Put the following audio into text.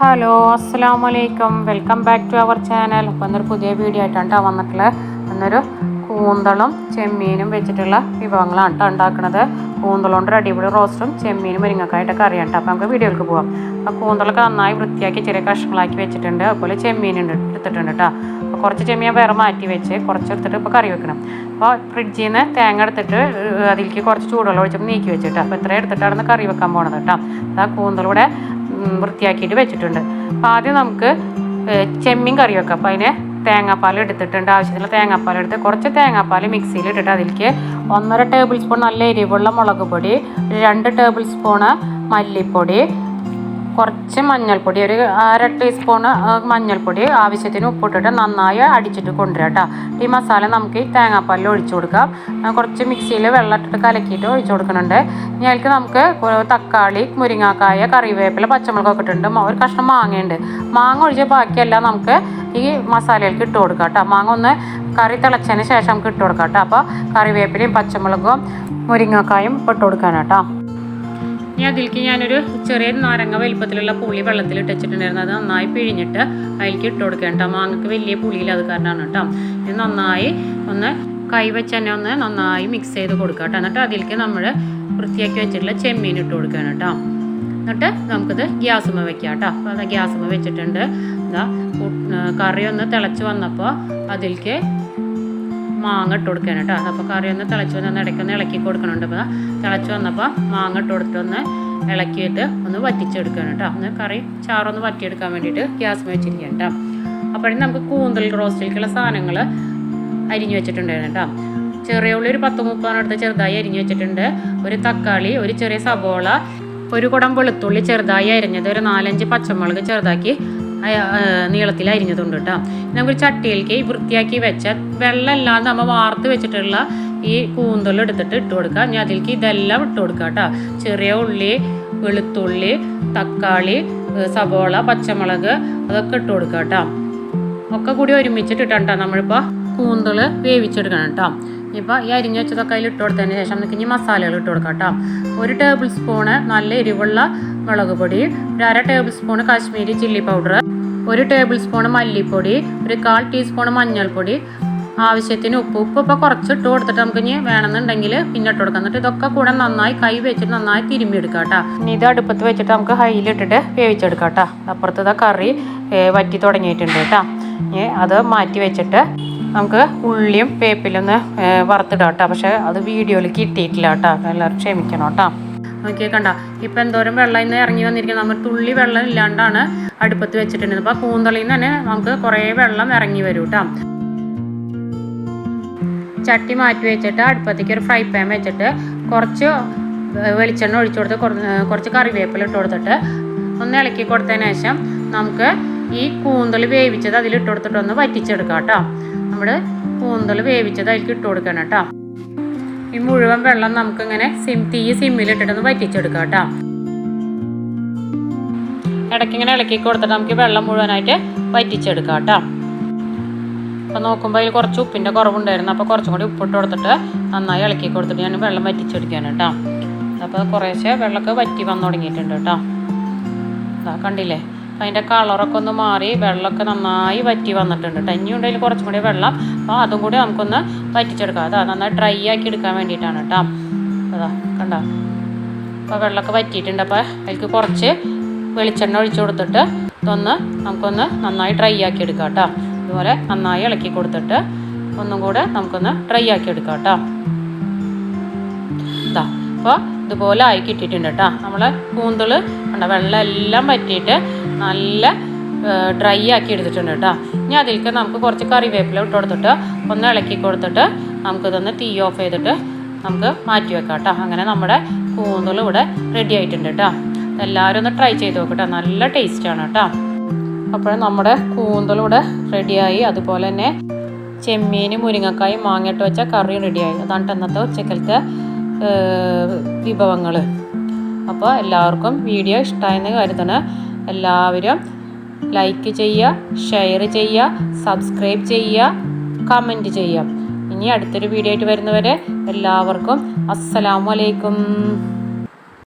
Hello അസ്സാം വലൈക്കും welcome back to our channel. അപ്പോൾ എന്നൊരു പുതിയ വീഡിയോ ആയിട്ടാണ് ട്ടോ വന്നിട്ടുള്ളത് എന്നൊരു കൂന്തളും ചെമ്മീനും വെച്ചിട്ടുള്ള വിഭവങ്ങളാണ് കേട്ടോ ഉണ്ടാക്കുന്നത് കൂന്തളുകൊണ്ട് അടിപൊളി റോസ്റ്റും ചെമ്മീനും മുരിങ്ങക്കായിട്ടൊക്കെ അറിയാം കേട്ടോ അപ്പോൾ നമുക്ക് വീഡിയോയിലേക്ക് പോകാം അപ്പോൾ കൂന്തളൊക്കെ നന്നായി വൃത്തിയാക്കി ചെറിയ കഷ്ണങ്ങളാക്കി വെച്ചിട്ടുണ്ട്. അതുപോലെ ചെമ്മീൻ ഉണ്ട് എടുത്തിട്ടുണ്ട് കേട്ടോ അപ്പോൾ കുറച്ച് ചെമ്മീൻ വേറെ മാറ്റി വെച്ച് കുറച്ച് എടുത്തിട്ട് ഇപ്പോൾ കറി വെക്കണം. അപ്പോൾ ഫ്രിഡ്ജിൽ നിന്ന് തേങ്ങ എടുത്തിട്ട് അതിലേക്ക് കുറച്ച് ചൂടുവെള്ളം ഒഴിച്ചപ്പോൾ നീക്കി വെച്ചിട്ട് അപ്പോൾ ഇത്രയും എടുത്തിട്ടാണ് കറി വെക്കാൻ പോണത് കേട്ടോ ആ കൂന്തലൂടെ ഉം, വൃത്തിയാക്കിയിട്ട് വെച്ചിട്ടുണ്ട്. അപ്പോൾ ആദ്യം നമുക്ക് ചെമ്മീൻ കറി വെക്കാം. അപ്പോൾ അതിന് തേങ്ങാപ്പാൽ എടുത്തിട്ടുണ്ട്. ആവശ്യത്തിനുള്ള തേങ്ങാപ്പാൽ എടുത്ത് കുറച്ച് തേങ്ങാപ്പാൽ മിക്സിയിൽ ഇട്ടിട്ട് അതിലേക്ക് ഒന്നര ടേബിൾ സ്പൂൺ നല്ല എരിവുള്ള മുളക് പൊടി രണ്ട് ടേബിൾ സ്പൂണ് മല്ലിപ്പൊടി കുറച്ച് മഞ്ഞൾപ്പൊടി ഒരു അര ടീസ്പൂൺ മഞ്ഞൾപ്പൊടി ആവശ്യത്തിന് ഉപ്പിട്ടിട്ട് നന്നായി അടിച്ചിട്ട് കൊണ്ടുവരാം കേട്ടോ. ഈ മസാല നമുക്ക് ഈ തേങ്ങാപ്പാലിൽ ഒഴിച്ചു കൊടുക്കാം. കുറച്ച് മിക്സിയിൽ വെള്ളം ഇട്ടിട്ട് കലക്കിയിട്ട് ഒഴിച്ചു കൊടുക്കുന്നുണ്ട്. ഇനി അതിലേക്ക് നമുക്ക് തക്കാളി മുരിങ്ങാക്കായ കറിവേപ്പില പച്ചമുളകൊക്കെ ഇട്ടിട്ടുണ്ട്. ഒരു കഷ്ണം മാങ്ങയുണ്ട്. മാങ്ങ ഒഴിച്ച ബാക്കിയെല്ലാം നമുക്ക് ഈ മസാലയിലേക്ക് ഇട്ട് കൊടുക്കാം കേട്ടോ. മാങ്ങ ഒന്ന് കറി തിളച്ചതിന് ശേഷം നമുക്ക് ഇട്ട് കൊടുക്കാം കേട്ടോ. അപ്പോൾ കറിവേപ്പിലയും പച്ചമുളകും മുരിങ്ങാക്കായും ഇട്ട് കൊടുക്കാനാട്ടോ ഇനി അതിലേക്ക് ഞാനൊരു ചെറിയ നാരങ്ങ വലിപ്പത്തിലുള്ള പുളി വെള്ളത്തിൽ ഇട്ടിട്ടുണ്ടായിരുന്നു. അത് നന്നായി പിഴിഞ്ഞിട്ട് അതിലേക്ക് ഇട്ട് കൊടുക്കാം കേട്ടോ മാങ്ങക്ക് വലിയ പുളിയില്ല അത് കാരണമാണ് കേട്ടോ ഇത് നന്നായി ഒന്ന് കൈ വെച്ച് തന്നെ ഒന്ന് നന്നായി മിക്സ് ചെയ്ത് കൊടുക്കുക കേട്ടോ എന്നിട്ട് അതിലേക്ക് നമ്മൾ വൃത്തിയാക്കി വെച്ചിട്ടുള്ള ചെമ്മീൻ ഇട്ട് കൊടുക്കുകയാണ് കേട്ടോ എന്നിട്ട് നമുക്കിത് ഗ്യാസുമ്മ വെക്കാം കേട്ടോ അപ്പോൾ അത് ഗ്യാസുമ്മ വെച്ചിട്ടുണ്ട്. എന്താ കറി ഒന്ന് തിളച്ച് വന്നപ്പോൾ അതിലേക്ക് മാങ്ങ ഇട്ട് കൊടുക്കാൻ കേട്ടോ. അപ്പോൾ കറി ഒന്ന് തിളച്ച് വന്ന് ഇടയ്ക്കൊന്ന് ഇളക്കി കൊടുക്കണുണ്ട് അപ്പോൾ തിളച്ച് വന്നപ്പോൾ മാങ്ങ ഇട്ട് കൊടുത്തിട്ടൊന്ന് ഇളക്കിയിട്ട് ഒന്ന് വറ്റിച്ചെടുക്കണം കേട്ടോ. ഒന്ന് കറി ചാറൊന്ന് വറ്റിയെടുക്കാൻ വേണ്ടിയിട്ട് ഗ്യാസ് വെച്ചിരിക്കുകയാണ് കേട്ടോ. അപ്പോഴും നമുക്ക് കൂന്തൽ റോസ്റ്റിലേക്കുള്ള സാധനങ്ങൾ അരിഞ്ഞു വെച്ചിട്ടുണ്ടായിരുന്നു കേട്ടോ. ചെറിയ ഉള്ളി ഒരു പത്ത് മുപ്പതെണ്ണം എടുത്ത് ചെറുതായി അരിഞ്ഞു വെച്ചിട്ടുണ്ട്. ഒരു തക്കാളി ഒരു ചെറിയ സബോള ഒരു കുടം വെളുത്തുള്ളി ചെറുതായി അരിഞ്ഞത് ഒരു നാലഞ്ച് പച്ചമുളക് ചെറുതാക്കി നീളത്തിൽ അരിഞ്ഞതുണ്ട് കേട്ടോ. നമുക്ക് ചട്ടിയിലേക്ക് വൃത്തിയാക്കി വെച്ച വെള്ളം വെള്ളമില്ലാതെ നമ്മൾ വാർത്ത് വെച്ചിട്ടുള്ള ഈ കൂന്തൽ എടുത്തിട്ട് ഇട്ട് കൊടുക്കുക ഞാൻ അതിലേക്ക് ഇതെല്ലാം ഇട്ട് കൊടുക്കുക കേട്ടോ. ചെറിയ ഉള്ളി വെളുത്തുള്ളി തക്കാളി സബോള പച്ചമുളക് അതൊക്കെ ഇട്ട് കൊടുക്കുക കേട്ടോ. ഒക്കെ കൂടി ഒരുമിച്ചിട്ട് കേട്ടോ നമ്മളിപ്പോൾ കൂന്തൽ വേവിച്ചെടുക്കണം കേട്ടോ. ഇപ്പോൾ ഈ അരിഞ്ഞ് വെച്ചതൊക്കെ അതിൽ ഇട്ട് കൊടുത്തതിന് ശേഷം നമുക്ക് ഇനി മസാലകൾ ഇട്ട് കൊടുക്കാം കേട്ടോ. ഒരു ടേബിൾ സ്പൂണ് നല്ല എരിവുള്ള മുളക് പൊടി ഒരു അര tablespoon Kashmiri chilli powder ഒരു ടേബിൾ സ്പൂൺ മല്ലിപ്പൊടി ഒരു കാൽ ടീസ്പൂൺ മഞ്ഞൾപ്പൊടി ആവശ്യത്തിന് ഉപ്പ്. ഉപ്പ് ഇപ്പോൾ കുറച്ച് ഇട്ട് കൊടുത്തിട്ട് നമുക്ക് ഇനി വേണമെന്നുണ്ടെങ്കിൽ പിന്നെ ഇട്ട് കൊടുക്കാം. എന്നിട്ട് ഇതൊക്കെ കൂടെ നന്നായി കൈ വെച്ചിട്ട് നന്നായി തിരുമ്പി എടുക്കാം കേട്ടോ. ഇനി ഇത് അടുപ്പത്ത് വെച്ചിട്ട് നമുക്ക് ഹൈയിലിട്ടിട്ട് വേവിച്ചെടുക്കാം കേട്ടോ. അപ്പുറത്ത് ഇതാ കറി വറ്റി തുടങ്ങിയിട്ടുണ്ട് കേട്ടോ. ഇനി അത് മാറ്റി വെച്ചിട്ട് നമുക്ക് ഉള്ളിയും വേപ്പിലൊന്ന് ഏ, വറുത്തിടാം കേട്ടോ. പക്ഷേ അത് വീഡിയോയിൽ കിട്ടിയിട്ടില്ല കേട്ടോ. എല്ലാവരും ക്ഷമിക്കണം കേട്ടോ. നോക്കിയേ കണ്ട? ഇപ്പം എന്തോരം വെള്ളം ഇന്ന് ഇറങ്ങി വന്നിരിക്കുന്നത് നമ്മൾ തുള്ളി വെള്ളം ഇല്ലാണ്ടാണ് അടുപ്പത്ത് വെച്ചിട്ടുണ്ടെങ്കിൽ അപ്പോൾ പൂന്തളിയിൽ നിന്ന് തന്നെ നമുക്ക് കുറേ വെള്ളം ഇറങ്ങി വരും കേട്ടോ ചട്ടി മാറ്റി വെച്ചിട്ട് അടുപ്പത്തേക്ക് ഒരു ഫ്രൈ പാൻ വെച്ചിട്ട് കുറച്ച് വെളിച്ചെണ്ണ ഒഴിച്ചു കൊടുത്ത് കുറച്ച് കറിവേപ്പില ഇട്ട് കൊടുത്തിട്ട് ഒന്ന് ഇളക്കി കൊടുത്തതിന് ശേഷം നമുക്ക് ഈ കൂന്തൽ വേവിച്ചത് അതിൽ ഇട്ട് കൊടുത്തിട്ട് ഒന്ന് വറ്റിച്ചെടുക്കാം കേട്ടോ നമ്മൾ കൂന്തൽ വേവിച്ചത് അതിലേക്ക് ഇട്ട് കൊടുക്കണം കേട്ടോ ഈ മുഴുവൻ വെള്ളം നമുക്കിങ്ങനെ സിം തീ സിമ്മിലിട്ടിട്ടൊന്ന് വറ്റിച്ചെടുക്കാം കേട്ടോ ഇടയ്ക്കിങ്ങനെ ഇളക്കി കൊടുത്തിട്ട് നമുക്ക് വെള്ളം മുഴുവനായിട്ട് വറ്റിച്ചെടുക്കാം കേട്ടോ. അപ്പോൾ നോക്കുമ്പോൾ അതിൽ കുറച്ച് ഉപ്പിന്റെ കുറവുണ്ടായിരുന്നു. അപ്പോൾ കുറച്ചും കൂടി ഉപ്പിട്ട് കൊടുത്തിട്ട് നന്നായി ഇളക്കി കൊടുത്തിട്ട് ഞാൻ വെള്ളം വറ്റിച്ചെടുക്കാൻ കേട്ടോ. അപ്പോൾ കുറേശ്ശെ വെള്ളമൊക്കെ വറ്റി വന്നു തുടങ്ങിയിട്ടുണ്ട് കേട്ടോ. അതാ കണ്ടില്ലേ? അപ്പം അതിന്റെ കളറൊക്കെ ഒന്ന് മാറി വെള്ളമൊക്കെ നന്നായി വറ്റി വന്നിട്ടുണ്ട് കേട്ടോ. ഇനി ഉണ്ടെങ്കിൽ കുറച്ചും കൂടി വെള്ളം. അപ്പോൾ അതും കൂടി നമുക്കൊന്ന് വറ്റിച്ചെടുക്കാം. അതാ നന്നായി ഡ്രൈ ആക്കി എടുക്കാൻ വേണ്ടിയിട്ടാണ് കേട്ടോ. അതാ കണ്ടോ? അപ്പോൾ വെള്ളമൊക്കെ വറ്റിയിട്ടുണ്ട്. അപ്പോൾ അതിലേക്ക് കുറച്ച് വെളിച്ചെണ്ണ ഒഴിച്ചു കൊടുത്തിട്ട് ഇതൊന്ന് നമുക്കൊന്ന് നന്നായി ഡ്രൈ ആക്കി എടുക്കാം കേട്ടോ. ഇതുപോലെ നന്നായി ഇളക്കി കൊടുത്തിട്ട് ഒന്നും കൂടെ നമുക്കൊന്ന് ഡ്രൈ ആക്കി എടുക്കാം കേട്ടോ. അപ്പോൾ ഇതുപോലെ ആയി കിട്ടിയിട്ടുണ്ട് കേട്ടോ. നമ്മൾ കൂന്തൾ കണ്ട വെള്ളം എല്ലാം പറ്റിയിട്ട് നല്ല ഡ്രൈ ആക്കി എടുത്തിട്ടുണ്ട് കേട്ടോ. ഇനി അതിലേക്ക് നമുക്ക് കുറച്ച് കറിവേപ്പില ഇട്ട് കൊടുത്തിട്ട് ഒന്ന് ഇളക്കി കൊടുത്തിട്ട് നമുക്കിതൊന്ന് തീ ഓഫ് ചെയ്തിട്ട് നമുക്ക് മാറ്റി വെക്കാം കേട്ടോ. അങ്ങനെ നമ്മുടെ കൂന്തൽ ഇവിടെ റെഡി ആയിട്ടുണ്ട് കേട്ടോ. എല്ലാവരും ഒന്ന് ട്രൈ ചെയ്ത് നോക്കട്ടെ നല്ല ടേസ്റ്റാണ് കേട്ടോ അപ്പോൾ നമ്മുടെ കൂന്തലൂടെ റെഡിയായി അതുപോലെ തന്നെ ചെമ്മീനും മുരിങ്ങക്കായും മാങ്ങിട്ട് വെച്ച കറിയും റെഡിയായി അതാണ് ഇന്നത്തെ ഉച്ചക്കലത്തെ വിഭവങ്ങൾ. അപ്പോൾ എല്ലാവർക്കും വീഡിയോ ഇഷ്ടമായെന്ന് കരുതണ എല്ലാവരും ലൈക്ക് ചെയ്യുക ഷെയർ ചെയ്യുക സബ്സ്ക്രൈബ് ചെയ്യുക കമന്റ് ചെയ്യുക. ഇനി അടുത്തൊരു വീഡിയോ ആയിട്ട് വരുന്നവരെ എല്ലാവർക്കും അസ്സലാമു അലൈക്കും.